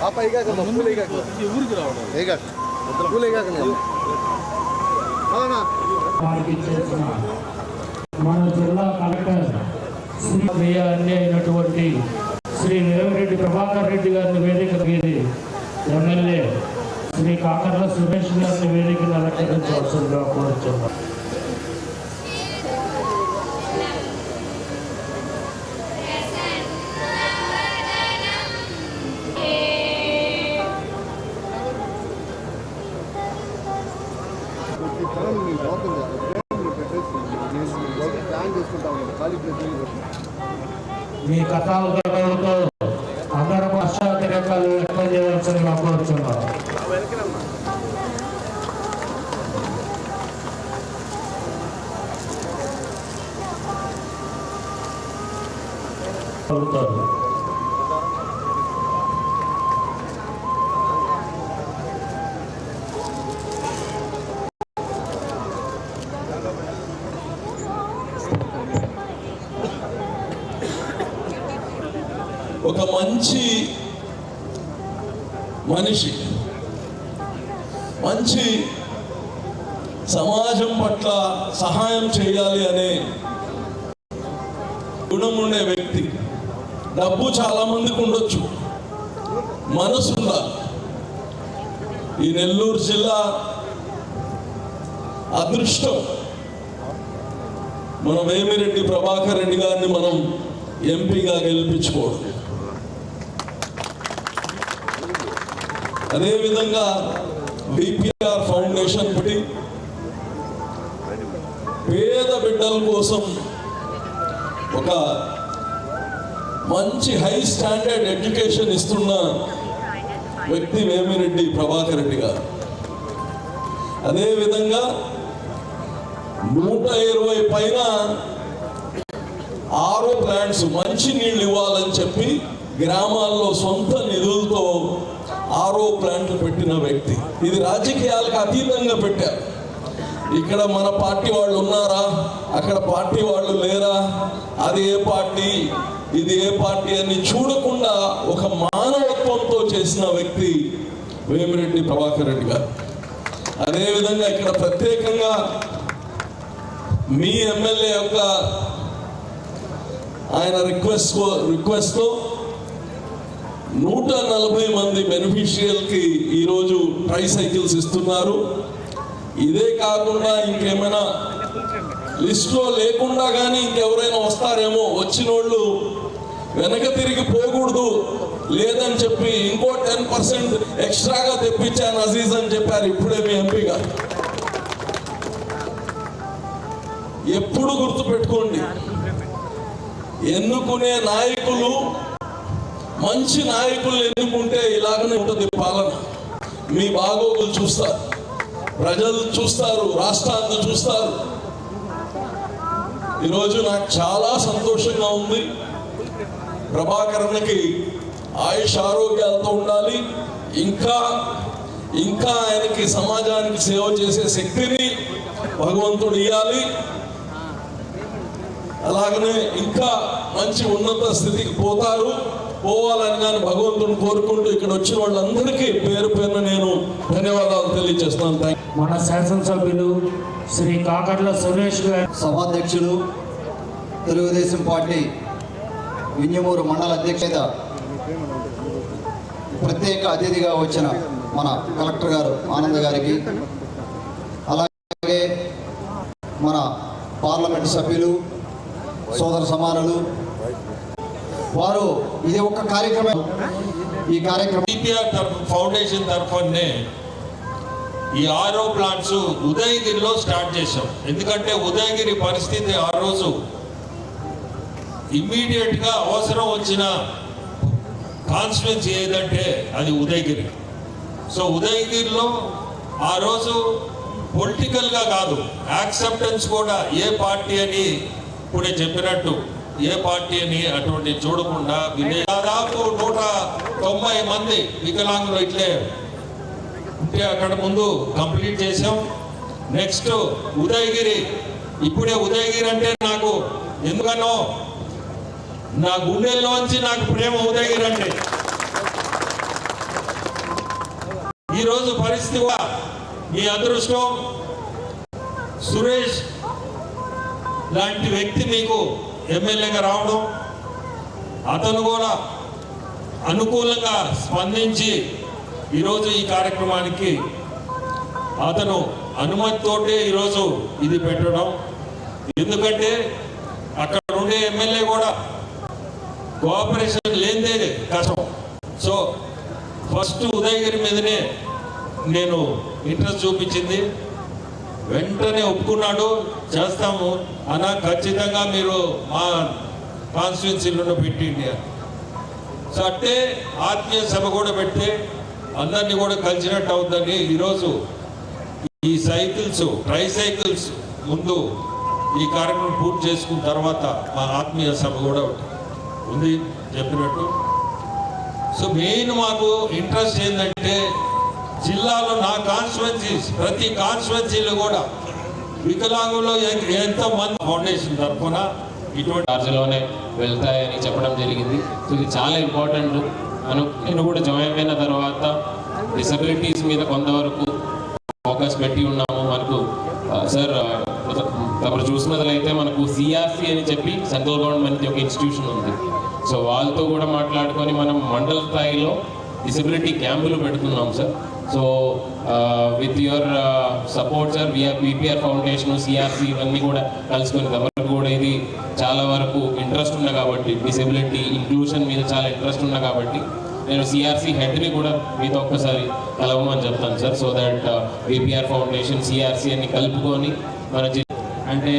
పాప ఈగాక పూలు ఈగాక ఊరికి రావడం ఈగాక పూలు ఈగాక మన జిల్లా కలెక్టర్ శ్రీ అన్య అయినటువంటి శ్రీ రేవరెడ్డి ప్రభాకర్ రెడ్డి గారిని వేదిక మీది ఎమ్మెల్యే శ్రీ కాకర్ల సురేష్ గారిని వేదికను అలంకరించవలసిందిగా కోరుచున్నాం ఈ ప్లాన్ మీకు బాగుంది మీరు పెట్టేసి ప్లాన్ చేసుకుంటా ఉన్నాను ఖాళీ ప్లేస్ మీ అందరూ వ్యక్తం చేయవలసిన కోరుచున్నాం. అవుతారు ఒక మంచి మనిషి మంచి సమాజం పట్ల సహాయం చేయాలి అనే గుణం ఉండే వ్యక్తి. డబ్బు చాలా మందికి ఉండొచ్చు. మనసు ఉండాలి. ఈ నెల్లూరు జిల్లా అదృష్టం. మన వేమిరెడ్డి ప్రభాకర్ రెడ్డి గారిని మనం ఎంపీగా గెలిపించుకోవడం. అదేవిధంగా డిపిఆర్ ఫౌండేషన్ పెట్టి పేద బిడ్డల కోసం ఒక మంచి హై స్టాండర్డ్ ఎడ్యుకేషన్ ఇస్తున్న వ్యక్తి వేమిరెడ్డి ప్రభాకర్ రెడ్డి గారు. అదేవిధంగా నూట ఇరవై పైన ఆరో ప్లాంట్స్ మంచి నీళ్ళు ఇవ్వాలని చెప్పి గ్రామాల్లో సొంత నిధులతో ఆరో ప్లాంట్లు పెట్టిన వ్యక్తి. ఇది రాజకీయాలకు అతీతంగా పెట్టారు. ఇక్కడ మన పార్టీ వాళ్ళు ఉన్నారా? అక్కడ పార్టీ వాళ్ళు లేరా? అది ఏ పార్టీ? ఇది ఏ పార్టీ అని చూడకుండా ఒక మానవత్వంతో చేసిన వ్యక్తి వేమిరెడ్డి ప్రభాకర్ రెడ్డి గారు. అదేవిధంగా ఇక్కడ ప్రత్యేకంగా మీ ఎమ్మెల్యే యొక్క ఆయన రిక్వెస్ట్ రిక్వెస్ట్తో నూట నలభై మంది బెనిఫిషియల్కి ఈరోజు ట్రైసైకిల్స్ ఇస్తున్నారు. ఇదే కాకుండా ఇంకేమైనా లిస్ట్లో లేకుండా కానీ ఇంకెవరైనా వస్తారేమో వచ్చిన వాళ్ళు వెనక తిరిగి పోకూడదు. లేదని చెప్పి ఇంకో టెన్ పర్సెంట్ ఎక్స్ట్రాగా తెప్పించాను అజీజ్ అని చెప్పారు ఇప్పుడే మీ ఎంపీగా ఎప్పుడు ఎప్పుడు గుర్తుపెట్టుకోండి ఎన్నుకునే నాయకులు మంచి నాయకులు ఎన్నుకుంటే ఇలాగనే ఉంటుంది పాలన. మీ బాగోగులు చూస్తారు. ప్రజలు చూస్తారు రాష్ట్రాన్ని చూస్తారు. ఈరోజు నాకు చాలా సంతోషంగా ఉంది. ప్రభాకరణకి ఆయుష్ ఆరోగ్యాలతో ఉండాలి. ఇంకా ఇంకా ఆయనకి సమాజానికి సేవ చేసే శక్తిని భగవంతుడు ఇవ్వాలి అలాగనే ఇంకా మంచి ఉన్నత స్థితికి పోతారు. పోవాలని కానీ భగవంతుని కోరుకుంటూ ఇక్కడ వచ్చిన వాళ్ళందరికీ పేరు పేరున నేను ధన్యవాదాలు తెలియజేస్తున్నాను. థ్యాంక్ మన శాసనసభ్యులు శ్రీ కాకర్ల సురేష్ గారు. సభాధ్యక్షులు తెలుగుదేశం పార్టీ వింజమూరు మండల అధ్యక్షత ప్రత్యేక అతిథిగా వచ్చిన మన కలెక్టర్ గారు ఆనంద్ గారికి అలాగే మన పార్లమెంట్ సభ్యులు సోదర సమానులు వారు ఇది ఒక కార్యక్రమం. ఈ కార్యక్రమం సిపిఆర్ తరఫు ఫౌండేషన్ తరఫునే ఈ ఆరో ప్లాంట్స్ ఉదయగిరిలో స్టార్ట్ చేశాం. ఎందుకంటే ఉదయగిరి పరిస్థితి ఆ రోజు ఇమ్మీడియట్గా అవసరం వచ్చిన కాన్స్టిట్యున్సీ ఏదంటే అది ఉదయగిరి. సో ఉదయగిరిలో ఆ రోజు పొలిటికల్గా కాదు యాక్సెప్టెన్స్ కూడా ఏ పార్టీ అని ఇప్పుడే చెప్పినట్టు ఏ పార్టీ అని అటువంటి చూడకుండా దాదాపు నూట తొంభై మంది వికలాంగులు ఇట్లే ఉంటే అక్కడ ముందు కంప్లీట్ చేసాం నెక్స్ట్ ఉదయగిరి. ఇప్పుడే ఉదయగిరి అంటే నాకు ఎందుకనో నా గుండెల్లోంచి నాకు ప్రేమ ఉదయగిరి అంటే. ఈరోజు పరిస్థితి మీ అదృష్టం సురేష్ లాంటి వ్యక్తి మీకు ఎమ్మెల్యేగా రావడం అతను కూడా అనుకూలంగా స్పందించి ఈరోజు ఈ కార్యక్రమానికి అతను అనుమతితోటే ఈరోజు ఇది పెట్టడం. ఎందుకంటే అక్కడ ఉండే ఎమ్మెల్యే కూడా కోఆపరేషన్ లేనిదే కష్టం. సో ఫస్ట్ ఉదయగిరి మీదనే నేను ఇంట్రెస్ట్ చూపించింది. వెంటనే ఒప్పుకున్నాడు చేస్తాము అన్న ఖచ్చితంగా మీరు మా కాన్స్టిట్యున్సీలను పెట్టిండి అని. సో అంటే ఆత్మీయ సభ కూడా పెడితే అందరినీ కూడా కలిసినట్టు అవుతుందని ఈరోజు ఈ సైకిల్స్ ట్రై సైకిల్స్ ముందు ఈ కార్యక్రమం పూర్తి చేసుకున్న తర్వాత మా ఆత్మీయ సభ కూడా ఉంది చెప్పినట్టు సో మెయిన్ మాకు ఇంట్రెస్ట్ ఏంటంటే జిల్లాలో నా కాన్స్టిట్యున్సీస్ ప్రతి కాన్స్టిట్యున్సీలో కూడా వికలాంగులు ఎ- ఎంతో మంది ఫౌండేషన్ తరఫున ఇటువంటి చార్జ్లోనే వెళ్తాయని చెప్పడం జరిగింది. సో ఇది చాలా ఇంపార్టెంట్. అను నేను కూడా జాయిన్ అయిన తర్వాత డిసబిలిటీస్ మీద కొంతవరకు ఫోకస్ పెట్టి ఉన్నాము. మనకు సార్ ఆ, తమరు చూసినట్లయితే మనకు సిఆర్సి అని చెప్పి సెంట్రల్ గవర్నమెంట్ ఒక ఇన్స్టిట్యూషన్ ఉంది. సో వాళ్ళతో కూడా మాట్లాడుకొని మనం మండల స్థాయిలో డిసబిలిటీ క్యాంపులు పెడుతున్నాం sir. So with your support sir VR PPR foundation CRC ఇవన్నీ కూడా కలుసుకొని తమకు కూడా ఇది చాలా వరకు ఇంట్రెస్ట్ ఉన్న కాబట్టి డిసెబిలిటీ ఇంక్లూషన్ మీద చాలా ఇంట్రెస్ట్ ఉన్న కాబట్టి నేను సిఆర్సి హెడ్ని కూడా మీతో ఒక్కసారి కలవమని చెప్తాను sir so that VPR foundation CRC అన్ని కలుపుకొని మన అంటే